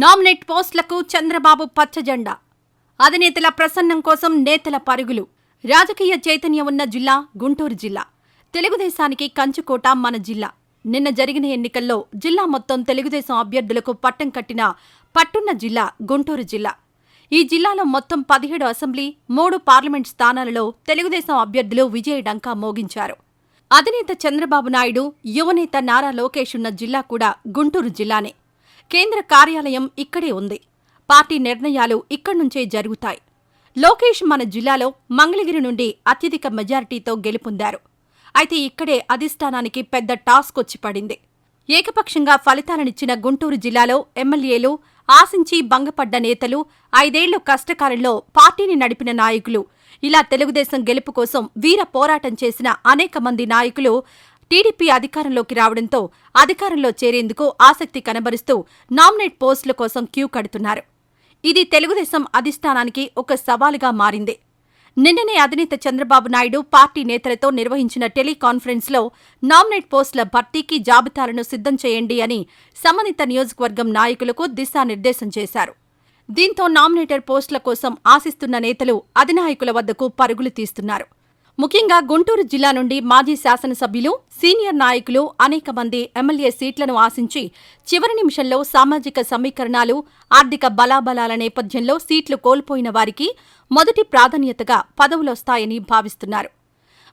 Nominate పోస్టులకు చంద్రబాబు పచ్చజెండా. అధినేతల ప్రసన్నం కోసం నేతల పరుగులు. రాజకీయ చైతన్యం ఉన్న జిల్లా గుంటూరు జిల్లా. తెలుగుదేశానికి కంచుకోట మన జిల్లా. నిన్న జరిగిన ఎన్నికల్లో జిల్లా మొత్తం తెలుగుదేశం అభ్యర్థులకు పట్టం కట్టిన పట్టున్న జిల్లా గుంటూరు జిల్లా. ఈ జిల్లాలో మొత్తం పదిహేడు అసెంబ్లీ మూడు పార్లమెంట్ స్థానాలలో తెలుగుదేశం అభ్యర్థులు విజయ డంకా మోగించారు. అధినేత చంద్రబాబు నాయుడు యువనేత నారా లోకేష్ ఉన్న జిల్లా కూడా గుంటూరు జిల్లానే. కేంద్ర కార్యాలయం ఇక్కడే ఉంది. పార్టీ నిర్ణయాలు ఇక్కడి నుంచే జరుగుతాయి. లోకేష్ మన జిల్లాలో మంగళగిరి నుండి అత్యధిక మెజారిటీతో గెలుపొందారు. అయితే ఇక్కడే అధిష్టానానికి పెద్ద టాస్క్ వచ్చి పడింది. ఏకపక్షంగా ఫలితాలనిచ్చిన గుంటూరు జిల్లాలో ఎమ్మెల్యేలు ఆశించి భంగపడ్డ నేతలు ఐదేళ్ళు కష్టకాలంలో పార్టీని నడిపిన నాయకులు ఇలా తెలుగుదేశం గెలుపు కోసం వీర పోరాటం చేసిన అనేక మంది నాయకులు టీడీపీ అధికారంలోకి రావడంతో అధికారంలో చేరేందుకు ఆసక్తి కనబరుస్తూ నామినేట్ పోస్టుల కోసం క్యూ కడుతున్నారు. ఇది తెలుగుదేశం అధిష్టానానికి ఒక సవాలుగా మారింది. నిన్ననే అధినేత చంద్రబాబు నాయుడు పార్టీ నేతలతో నిర్వహించిన టెలికాన్ఫరెన్స్లో నామినేట్ పోస్టుల భర్తీకి జాబితాలను సిద్ధం చేయండి అని సంబంధిత నియోజకవర్గం నాయకులకు దిశానిర్దేశం చేశారు. దీంతో నామినేటర్ పోస్టుల కోసం ఆశిస్తున్న నేతలు అధినాయకుల వద్దకు పరుగులు తీస్తున్నారు. ముఖ్యంగా గుంటూరు జిల్లా నుండి మాజీ శాసనసభ్యులు సీనియర్ నాయకులు అనేక మంది ఎమ్మెల్యే సీట్లను ఆశించి చివరి నిమిషంలో సామాజిక సమీకరణాలు ఆర్థిక బలాబలాల నేపథ్యంలో సీట్లు కోల్పోయిన వారికి మొదటి ప్రాధాన్యతగా పదవులొస్తాయని భావిస్తున్నారు.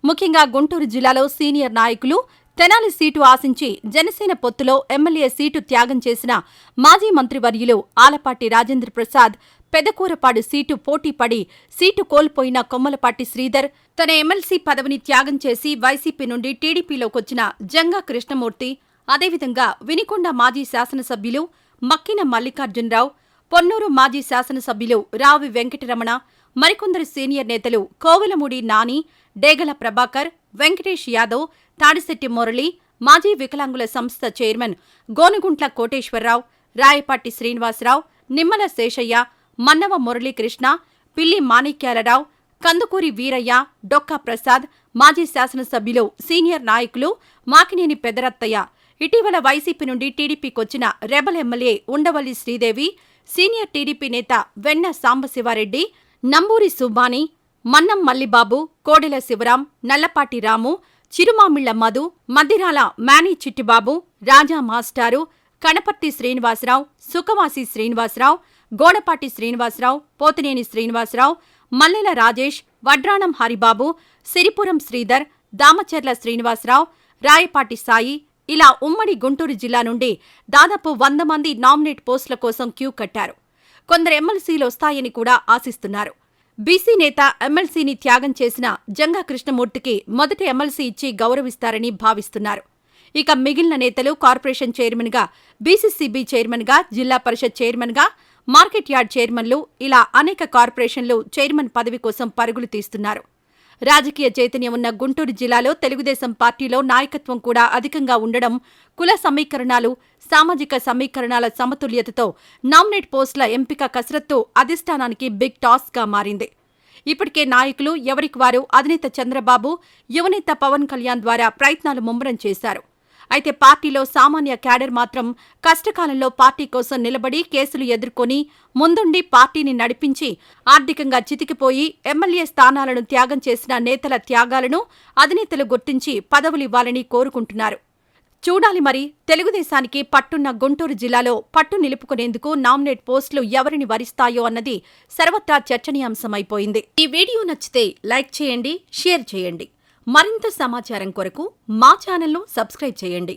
ముఖ్యంగా గుంటూరు జిల్లాలో సీనియర్ నాయకులు తెనాలి సీటు ఆశించి జనసేన పొత్తులో ఎమ్మెల్యే సీటు త్యాగం చేసిన మాజీ మంత్రివర్యులు ఆలపాటి రాజేంద్ర ప్రసాద్ పెదకూరపాడు సీటు పోటీపడి సీటు కోల్పోయిన కొమ్మలపాటి శ్రీధర్ తన ఎమ్మెల్సీ పదవిని త్యాగం చేసి వైసీపీ నుండి టీడీపీలోకొచ్చిన జంగా కృష్ణమూర్తి అదేవిధంగా వినికొండ మాజీ శాసనసభ్యులు మక్కిన మల్లికార్జునరావు పొన్నూరు మాజీ శాసనసభ్యులు రావి వెంకటరమణ మరికొందరు సీనియర్ నేతలు కోవలమూడి నాని డేగల ప్రభాకర్ వెంకటేష్ యాదవ్ తాడిశెట్టి మురళి మాజీ వికలాంగుల సంస్థ చైర్మన్ గోనుగుంట్ల కోటేశ్వరరావు రాయపాటి శ్రీనివాసరావు నిమ్మల శేషయ్య మన్నవ మురళీకృష్ణ పిల్లి మాణిక్యాలరావు కందుకూరి వీరయ్య డొక్కా ప్రసాద్ మాజీ శాసనసభ్యులు సీనియర్ నాయకులు మాకినేని పెదరత్తయ్య. ఇటీవల వైసీపీ నుండి టీడీపీకొచ్చిన rebel MLA Undavalli Sridevi senior TDP నేత వెన్న సాంబశివారెడ్డి నంబూరి సుబ్బాని మన్నం మల్లిబాబు కోడెల శివరాం నల్లపాటి రాము చిరుమామిళ్ళ మధు మద్దిరాల మేనీ చిట్టిబాబు రాజా మాస్టారు కణపర్తి శ్రీనివాసరావు సుఖవాసి శ్రీనివాసరావు గోడపాటి శ్రీనివాసరావు పోతినేని శ్రీనివాసరావు మల్లెల రాజేష్ వడ్రాణం హరిబాబు సిరిపురం శ్రీధర్ దామచర్ల శ్రీనివాసరావు రాయపాటి సాయి ఇలా ఉమ్మడి గుంటూరు జిల్లా నుండి దాదాపు వంద మంది నామినేట్ పోస్టుల కోసం క్యూ కట్టారు. కొందరు ఎమ్మెల్సీలు వస్తాయని కూడా ఆశిస్తున్నారు. బీసీ నేత ఎమ్మెల్సీని త్యాగం చేసిన జంగా కృష్ణమూర్తికి మొదటి ఎమ్మెల్సీ ఇచ్చి గౌరవిస్తారని భావిస్తున్నారు. ఇక మిగిలిన నేతలు కార్పొరేషన్ చైర్మన్గా బీసీసీబీ చైర్మన్గా జిల్లా పరిషత్ చైర్మన్గా మార్కెట్ యార్డ్ చైర్మన్లు ఇలా అనేక కార్పొరేషన్లు చైర్మన్ పదవి కోసం పరుగులు తీస్తున్నారు. రాజకీయ చైతన్యం ఉన్న గుంటూరు జిల్లాలో తెలుగుదేశం పార్టీలో నాయకత్వం కూడా అధికంగా ఉండడం కుల సమీకరణాలు సామాజిక సమీకరణాల సమతుల్యతతో నామినేట్ పోస్టుల ఎంపిక కసరత్తు అధిష్టానానికి బిగ్ టాస్క్గా మారింది. ఇప్పటికే నాయకులు ఎవరికి వారు అధినేత చంద్రబాబు యువనేత పవన్ కళ్యాణ్ ద్వారా ప్రయత్నాలు ముమ్మరం చేశారు. అయితే పార్టీలో సామాన్య క్యాడర్ మాత్రం కష్టకాలంలో పార్టీ కోసం నిలబడి కేసులు ఎదుర్కొని ముందుండి పార్టీని నడిపించి ఆర్థికంగా చితికిపోయి ఎమ్మెల్యే స్థానాలను త్యాగం చేసిన నేతల త్యాగాలను అధినేతలు గుర్తించి పదవులివ్వాలని కోరుకుంటున్నారు. చూడాలి మరి తెలుగుదేశానికి పట్టున్న గుంటూరు జిల్లాలో పట్టు నిలుపుకునేందుకు నామినేట్ పోస్టులు ఎవరిని వరిస్తాయో అన్నది సర్వత్రా చర్చనీయాంశమైపోయింది. ఈ వీడియో నచ్చితే లైక్ చేయండి షేర్ చేయండి. మరింత సమాచారం కొరకు మా ఛానల్ను సబ్స్క్రైబ్ చేయండి.